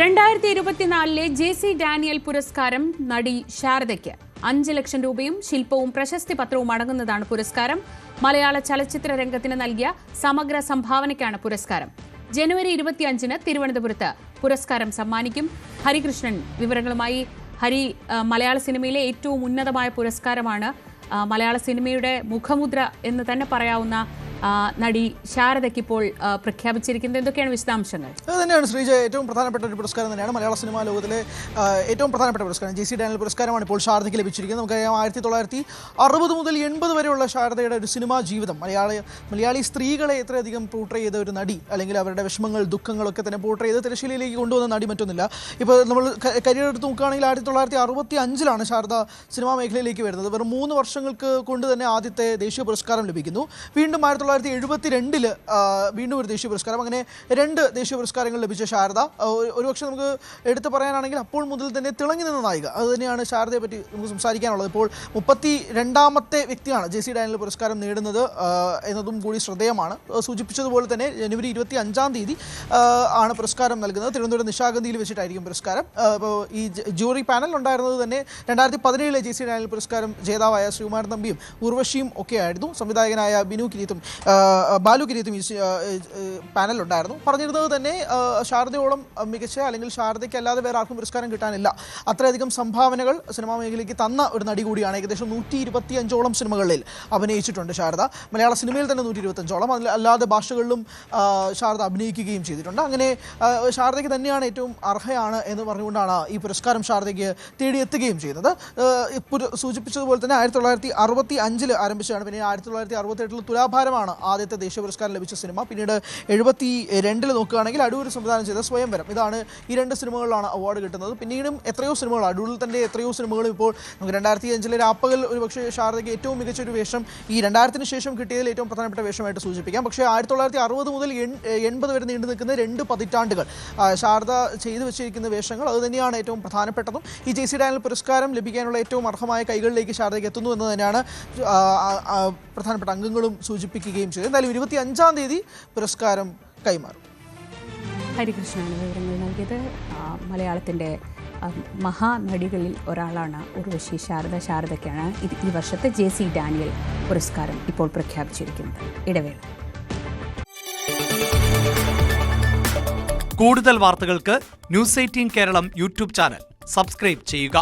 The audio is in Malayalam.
രണ്ടായിരത്തി ഇരുപത്തിനാലിലെ ജെ സി ഡാനിയൽ പുരസ്കാരം നടി ശാരദയ്ക്ക്. അഞ്ച് ലക്ഷം രൂപയും ശില്പവും പ്രശസ്തി പത്രവും അടങ്ങുന്നതാണ് പുരസ്കാരം. മലയാള ചലച്ചിത്ര രംഗത്തിന് നൽകിയ സമഗ്ര സംഭാവനയ്ക്കാണ് പുരസ്കാരം. ജനുവരി ഇരുപത്തിയഞ്ചിന് തിരുവനന്തപുരത്ത് പുരസ്കാരം സമ്മാനിക്കും. ഹരികൃഷ്ണൻ വിവരങ്ങളുമായി ഹരി മലയാള സിനിമയിലെ ഏറ്റവും ഉന്നതമായ പുരസ്കാരമാണ് മലയാള സിനിമയുടെ മുഖമുദ്ര എന്ന് തന്നെ പറയാവുന്ന നടി ശാരദയ്ക്ക് ഇപ്പോൾ പ്രഖ്യാപിച്ചിരിക്കുന്നത് എന്തൊക്കെയാണ് വിശദാംശങ്ങൾ? അത് തന്നെയാണ് ശ്രീജ ഏറ്റവും പ്രധാനപ്പെട്ട ഒരു പുരസ്കാരം തന്നെയാണ് മലയാള സിനിമാ ലോകത്തിലെ ഏറ്റവും പ്രധാനപ്പെട്ട പുരസ്കാരം. ജി സി ഡാനിയൽ പുരസ്കാരമാണ് ഇപ്പോൾ ശാരദയ്ക്ക് ലഭിച്ചിരിക്കുന്നത്. നമുക്കറിയാം ആയിരത്തി തൊള്ളായിരത്തി അറുപത് മുതൽ എൺപത് വരെയുള്ള ശാരദയുടെ ഒരു സിനിമാ ജീവിതം മലയാള മലയാളി സ്ത്രീകളെ എത്രയധികം പോർട്രേ ചെയ്ത ഒരു നടി അല്ലെങ്കിൽ അവരുടെ വിഷമങ്ങൾ ദുഃഖങ്ങളൊക്കെ തന്നെ പോർട്രേ ചെയ്ത് തിരശ്ശീലയിലേക്ക് കൊണ്ടുവന്ന നടി മറ്റൊന്നില്ല ഇപ്പോൾ നമ്മൾ കരിയർ എടുത്ത് നോക്കുകയാണെങ്കിൽ ആയിരത്തി തൊള്ളായിരത്തി അറുപത്തി അഞ്ചിലാണ് ശാരദ സിനിമാ മേഖലയിലേക്ക് വരുന്നത്. വെറും മൂന്ന് വർഷങ്ങൾക്ക് കൊണ്ട് തന്നെ ആദ്യത്തെ ദേശീയ പുരസ്കാരം ലഭിക്കുന്നു. വീണ്ടും ആയിരത്തി തൊള്ളായിരത്തി എഴുപത്തി രണ്ടിൽ വീണ്ടും ഒരു ദേശീയ പുരസ്കാരം. അങ്ങനെ രണ്ട് ദേശീയ പുരസ്കാരങ്ങൾ ലഭിച്ച ശാരദ. ഒരുപക്ഷെ നമുക്ക് എടുത്തു പറയാനാണെങ്കിൽ അപ്പോൾ മുതൽ തന്നെ തിളങ്ങി നിന്ന നായിക. അത് തന്നെയാണ് ശാരദയെ പറ്റി നമുക്ക് സംസാരിക്കാനുള്ളത്. ഇപ്പോൾ മുപ്പത്തി രണ്ടാമത്തെ വ്യക്തിയാണ് ജെ സി ഡാനിയൽ പുരസ്കാരം നേടുന്നത് എന്നതും കൂടി ശ്രദ്ധേയമാണ്. സൂചിപ്പിച്ചതുപോലെ തന്നെ ജനുവരി ഇരുപത്തി അഞ്ചാം തീയതി ആണ് പുരസ്കാരം നൽകുന്നത്. തിരുവനന്തപുരം നിശാഗന്ധിയിൽ വെച്ചിട്ടായിരിക്കും പുരസ്കാരം. ഇപ്പോൾ ഈ ജൂറി പാനൽ ഉണ്ടായിരുന്നത് തന്നെ രണ്ടായിരത്തി പതിനേഴിലെ ജെ സി ഡാനിയൽ പുരസ്കാരം ജേതാവായ ശ്രീകുമാരൻ തമ്പിയും ഉർവശിയും ഒക്കെ ആയിരുന്നു സംവിധായകനായ ബിനു കിരീത്തും ആ, ബാലു ഈ പാനലുണ്ടായിരുന്നു പറഞ്ഞിരുന്നത് തന്നെ ശാരദയോളം മികച്ച അല്ലെങ്കിൽ ശാരദയ്ക്ക് അല്ലാതെ വേറെ ആർക്കും പുരസ്കാരം കിട്ടാനില്ല. അത്രയധികം സംഭാവനകൾ സിനിമാ മേഖലയ്ക്ക് തന്ന ഒരു നടി കൂടിയാണ് ഏകദേശം നൂറ്റി ഇരുപത്തി അഞ്ചോളം സിനിമകളിൽ അഭിനയിച്ചിട്ടുണ്ട് ശാരദ. മലയാള സിനിമയിൽ തന്നെ നൂറ്റി ഇരുപത്തഞ്ചോളം അതിൽ അല്ലാതെ ഭാഷകളിലും ശാരദ അഭിനയിക്കുകയും ചെയ്തിട്ടുണ്ട്. അങ്ങനെ ശാരദയ്ക്ക് തന്നെയാണ് ഏറ്റവും അർഹയാണ് എന്ന് പറഞ്ഞുകൊണ്ടാണ് ഈ പുരസ്കാരം ശാരദയ്ക്ക് തേടിയെത്തുകയും ചെയ്യുന്നത്. സൂചിപ്പിച്ചതുപോലെ തന്നെ ആയിരത്തി തൊള്ളായിരത്തി അറുപത്തി അഞ്ചിൽ ആരംഭിച്ചതാണ്. പിന്നെ ആയിരത്തി തൊള്ളായിരത്തി അറുപത്തി എട്ടിൽ തുലാഭാരമാണ് ആദ്യത്തെ ദേശീയ പുരസ്കാരം ലഭിച്ച സിനിമ. പിന്നീട് എഴുപത്തി രണ്ടിൽ നോക്കുകയാണെങ്കിൽ അടൂർ സംവിധാനം ചെയ്ത സ്വയംവരം. ഇതാണ് ഈ രണ്ട് സിനിമകളിലാണ് അവാർഡ് കിട്ടുന്നത്. പിന്നീടും എത്രയോ സിനിമകൾ അടൂരിൽ തന്നെ എത്രയോ സിനിമകളും ഇപ്പോൾ നമുക്ക് രണ്ടായിരത്തി അഞ്ചിലെ രാപ്പകൽ ഒരു പക്ഷേ ശാരദയ്ക്ക് ഏറ്റവും മികച്ച ഒരു വേഷം ഈ രണ്ടായിരത്തിന് ശേഷം കിട്ടിയതിൽ ഏറ്റവും പ്രധാനപ്പെട്ട വേഷമായിട്ട് സൂചിപ്പിക്കാം. പക്ഷേ ആയിരത്തി തൊള്ളായിരത്തി അറുപത് മുതൽ എൺ- എൺപത് വരെ നീണ്ടു നിൽക്കുന്ന രണ്ട് പതിറ്റാണ്ടുകൾ ശാരദ ചെയ്തു വെച്ചിരിക്കുന്ന വേഷങ്ങൾ അത് തന്നെയാണ് ഏറ്റവും പ്രധാനപ്പെട്ടതും. ഈ ജെ സി ഡാനൽ പുരസ്കാരം ലഭിക്കാനുള്ള ഏറ്റവും അർഹമായ കൈകളിലേക്ക് ശാരദയ്ക്ക് എത്തുന്നു എന്ന് തന്നെയാണ് പ്രധാനപ്പെട്ട അംഗങ്ങളും സൂചിപ്പിക്കുകയും ചെയ്തു. എന്തായാലും ഇരുപത്തി അഞ്ചാം തീയതി പുരസ്കാരം കൈമാറും. ഹരികൃഷ്ണനാണ് വിവരങ്ങൾ നൽകിയത്. മലയാളത്തിന്റെ മഹാനടികളിൽ ഒരാളാണ് ഉർവശി ശാരദ ശാരദയ്ക്കാണ് ഇത് ഈ വർഷത്തെ ജെ സി ഡാനിയൽ പുരസ്കാരം ഇപ്പോൾ പ്രഖ്യാപിച്ചിരിക്കുന്നത്. ഇടവേള. കൂടുതൽ വാർത്തകൾക്ക് news eighteen Keralam YouTube channel. Subscribe ചെയ്യുക.